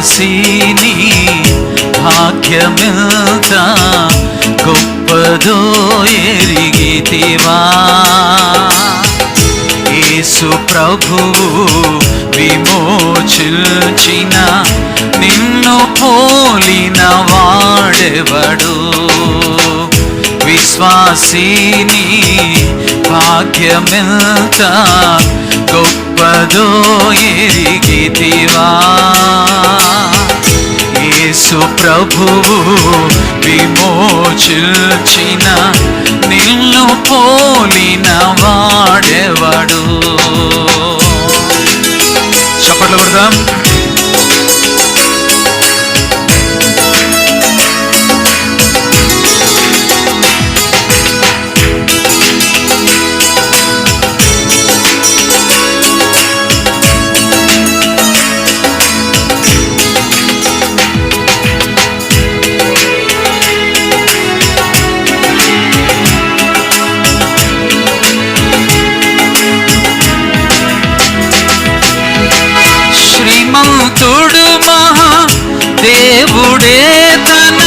విశ్వాసిని భాగ్యమిల్త గొప్పదో ఎరిగితివా? యేసు ప్రభువు విమోచించిన నిన్ను పోలిన వాడెవడు? విశ్వాసిని గొప్ప గొప్పదో ఎరిగితివా యేసు ప్రభువు విమోచించిన నిన్ను పోలిన వాడెవడు? చప్పట్లు కొడదాం దేవుడే తన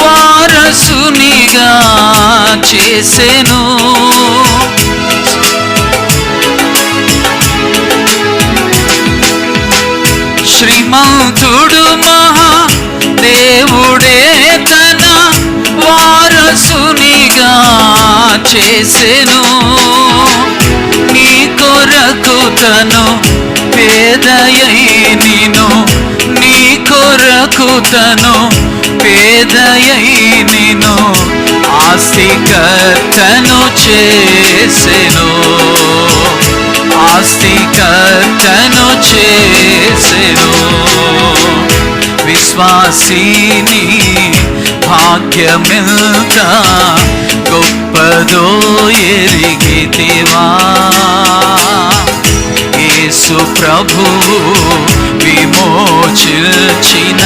వారసునిగా చేసెను. శ్రీమంతుడు మహా దేవుడే తన వారసునిగా చేసెను. నీ కొరకు తను పేదయై నిను కొరకు తను పేదయై నిను ఆస్తికర్తను చేసెను. ఆస్తికర్తను చేసెను. విశ్వాసీని భాగ్యమిల్త గొప్పదో ఎరిగితివా. యేసు ప్రభువు విమోచించిన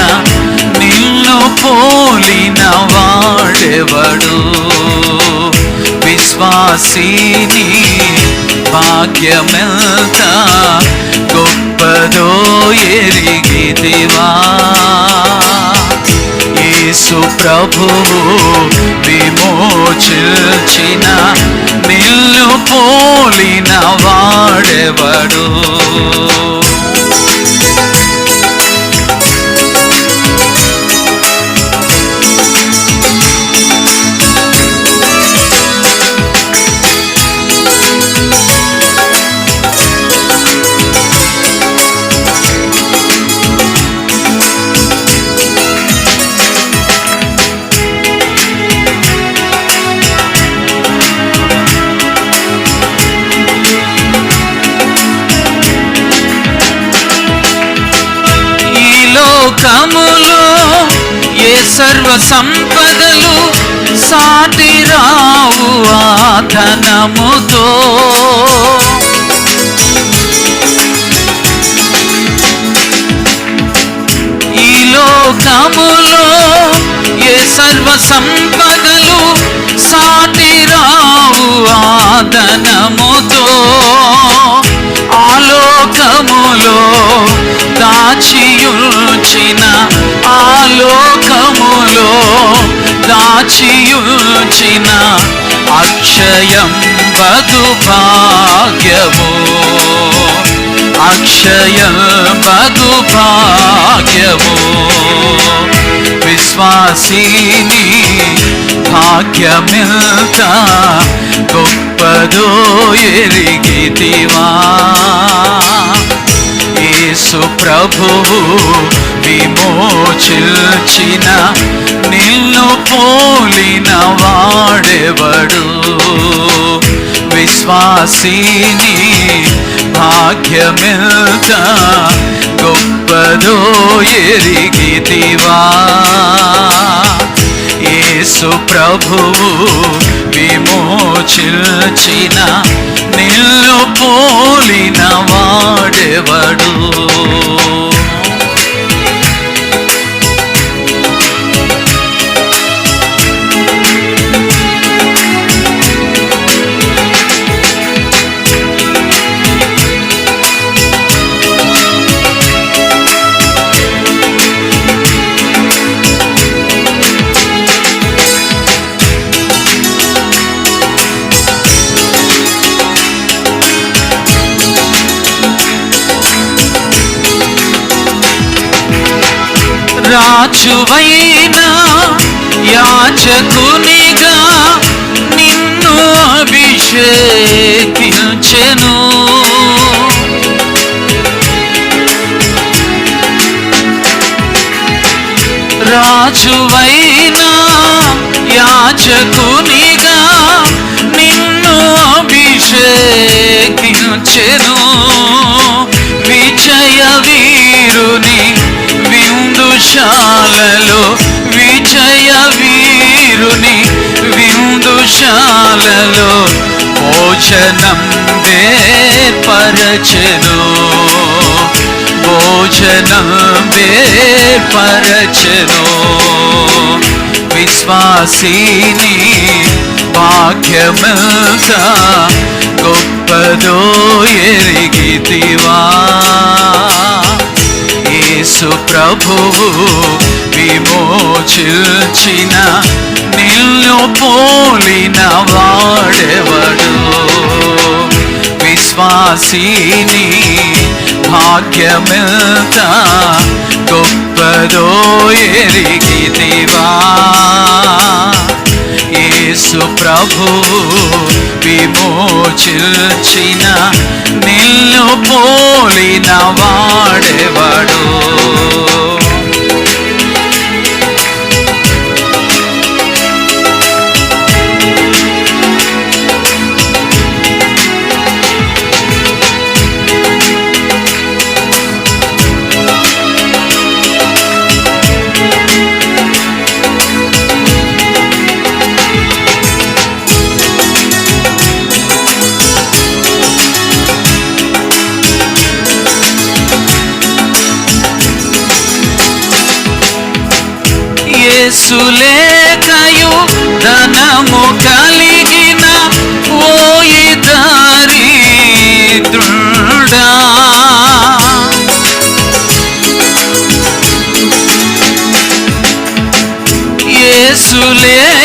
నిన్ను పోలిన వాడెవడు? విశ్వాసీని భాగ్యమెంత గొప్పదో ఎరిగిదివా యేసు ప్రభువు విమోచించిన నిల్లు పోలిన వాడు ఈ లోకములో ఏ సర్వ సంపదలు సాటి రావు ఆ ఈ లోకములో ఏ సర్వ సంపదలు సాటి రావు ఆదనముతో ఆలోకములో దాచియుల్చిన ఆలోకములో దాచియుచిన అక్షయం బదు భాగ్యము. అక్షయం బదు భాగ్యము. విశ్వాసిని భాగ్యమిల్త గొప్పదో ఎరిగితివా. యేసు ప్రభువు విమోచించిన నిన్ను పోలిన వాడెవడు? విశ్వాసిని భాగ్యమిల్త గొప్పదో ఎరిగితివా? యేసు ప్రభువు విమోచిల్చిన నిల్లు పోలిన వాడెవడు? రాజువైనా యాచకునిగా నిన్ను అభిషేకించెను. రాజువైనా యాచకునిగా నిన్ను అభిషేకించెను. విజయ వీరుని విందుశాలలో విజయ వీరుని విందుశాలలో భోజనం వేర్పరచెను భోజనం వేర్పరచెను విశ్వాసీని భాగ్యమంత గొప్పదో ఎరిగితివా. ప్రభువు విమోచించిన నిన్ను పోలిన వాడెవడు? విశ్వాసిని భాగ్యమిత గొప్పదో ఎరిగితివా? యేసు ప్రభు విమోచిల్చిన నిన్ను పోలిన వాడెవడు? యేసులేకయు ధనము కలిగిన ఓయి దరిద్రుడా. యేసులేకయు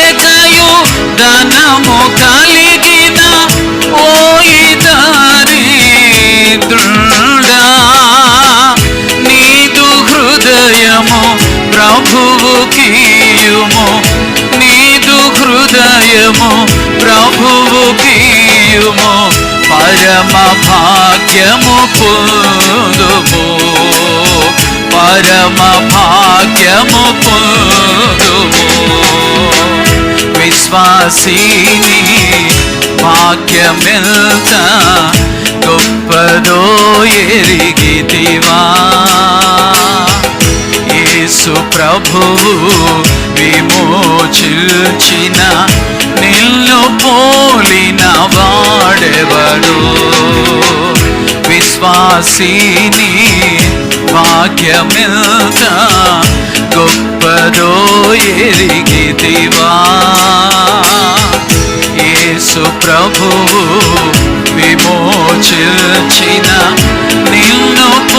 పరమ భాగ్యము పొందుము. పరమ భాగ్యము పొందుము. విశ్వాసిని భాగ్యమెంత గొప్పదో ఎరిగితివా. యేసు ప్రభువు విమోచించిన నిన్ను పోలిన వాడెవడు? విశ్వాసిని భాగ్యమిల్త గొప్పదో ఎరిగితివా యేసు ప్రభువు విమోచించిన నిన్ను పోలిన